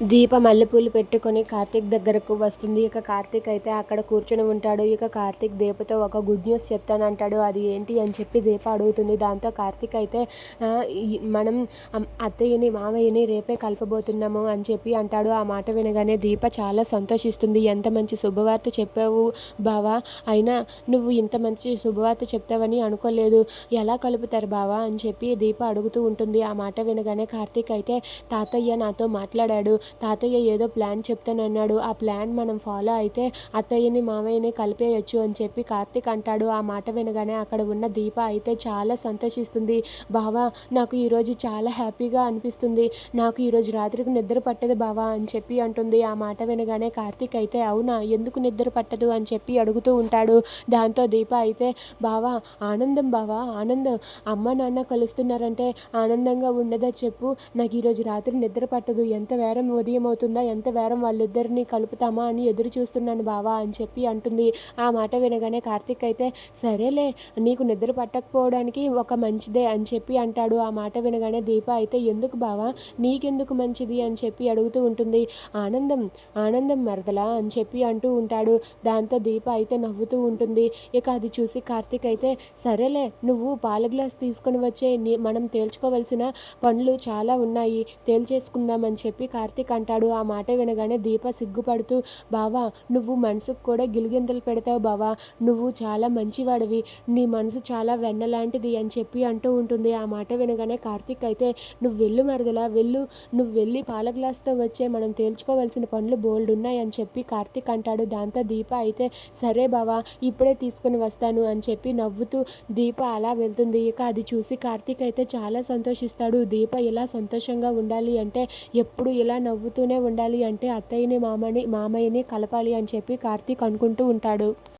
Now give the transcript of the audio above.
దీప మల్లెపూలు పెట్టుకొని కార్తీక్ దగ్గరకు వస్తుంది. ఇక కార్తీక్ అయితే అక్కడ కూర్చొని ఉంటాడు. ఇక కార్తీక్ దీపతో ఒక గుడ్ న్యూస్ చెప్తానంటాడు. అది ఏంటి అని చెప్పి దీప అడుగుతుంది. దాంతో కార్తీక్ అయితే మనం అత్తయ్యని మామయ్యని రేపే కలపబోతున్నాము అని చెప్పి అంటాడు. ఆ మాట వినగానే దీప చాలా సంతోషిస్తుంది. ఎంత మంచి శుభవార్త చెప్పావు బావా. అయినా నువ్వు ఇంత మంచి శుభవార్త చెప్తావని అనుకోలేదు. ఎలా కలుపుతారు బావా అని చెప్పి దీప అడుగుతూ ఉంటుంది. ఆ మాట వినగానే కార్తీక్ అయితే తాతయ్య నాతో మాట్లాడాడు. తాతయ్య ఏదో ప్లాన్ చెప్తానన్నాడు ఆ ప్లాన్ మనం ఫాలో అయితే అత్తయ్యని మామయ్యని కలిపేయచ్చు అని చెప్పి కార్తీక్ అంటాడు. ఆ మాట వినగానే అక్కడ ఉన్న దీప అయితే చాలా సంతోషిస్తుంది. బావా నాకు ఈరోజు చాలా హ్యాపీగా అనిపిస్తుంది. నాకు ఈరోజు రాత్రికి నిద్ర పట్టదు బావా అని చెప్పి అంటుంది. ఆ మాట వినగానే కార్తీక్ అయితే అవునా ఎందుకు నిద్ర పట్టదు అని చెప్పి అడుగుతూ ఉంటాడు. దాంతో దీప అయితే బావా ఆనందం బావా ఆనందం. అమ్మ నాన్న కలుస్తున్నారంటే ఆనందంగా ఉండదా చెప్పు. నాకు ఈరోజు రాత్రి నిద్ర పట్టదు. ఎంత వేరం ఉదయం అవుతుందా ఎంత వేరం వాళ్ళిద్దరిని కలుపుతామా అని ఎదురు చూస్తున్నాను బావా అని చెప్పి అంటుంది. ఆ మాట వినగానే కార్తీక్ అయితే సరేలే నీకు నిద్ర పట్టకపోవడానికి ఒక మంచిదే అని చెప్పి అంటాడు. ఆ మాట వినగానే దీప అయితే ఎందుకు బావా? నీకెందుకు మంచిది? అని చెప్పి అడుగుతూ ఉంటుంది. ఆనందం ఆనందం మరదలా అని చెప్పి అంటూ ఉంటాడు. దాంతో దీప అయితే నవ్వుతూ ఉంటుంది. ఇక అది చూసి కార్తీక్ అయితే సరేలే నువ్వు పాల గ్లాస్ తీసుకొని వచ్చే మనం తేల్చుకోవలసిన పనులు చాలా ఉన్నాయి. తేల్చేసుకుందామని చెప్పి కార్తీక్ అంటాడు ఆ మాట వినగానే దీప సిగ్గుపడుతూ బావా నువ్వు మనసుకు కూడా గిలిగింతలు పెడతావు బావా. నువ్వు చాలా మంచివాడివి. నీ మనసు చాలా వెన్నలాంటిది అని చెప్పి అంటూ ఉంటుంది. ఆ మాట వినగానే కార్తీక్ అయితే నువ్వు వెళ్ళు మరదలా వెళ్ళు. నువ్వు వెళ్ళి పాల గ్లాస్తో వచ్చే మనం తేల్చుకోవాల్సిన పనులు బోల్డ్ ఉన్నాయి అని చెప్పి కార్తీక్ అంటాడు. దాంతో దీప అయితే సరే బావా ఇప్పుడే తీసుకుని వస్తాను అని చెప్పి నవ్వుతూ దీప అలా వెళ్తుంది. ఇక అది చూసి కార్తీక్ అయితే చాలా సంతోషిస్తాడు. దీప ఇలా సంతోషంగా ఉండాలి అంటే ఎప్పుడు ఇలా నవ్వు నవ్వుతూనే ఉండాలి అంటే అత్తయ్యని మామని మామయ్యని కలపాలి అని చెప్పి కార్తీక్ అనుకుంటూ ఉంటాడు.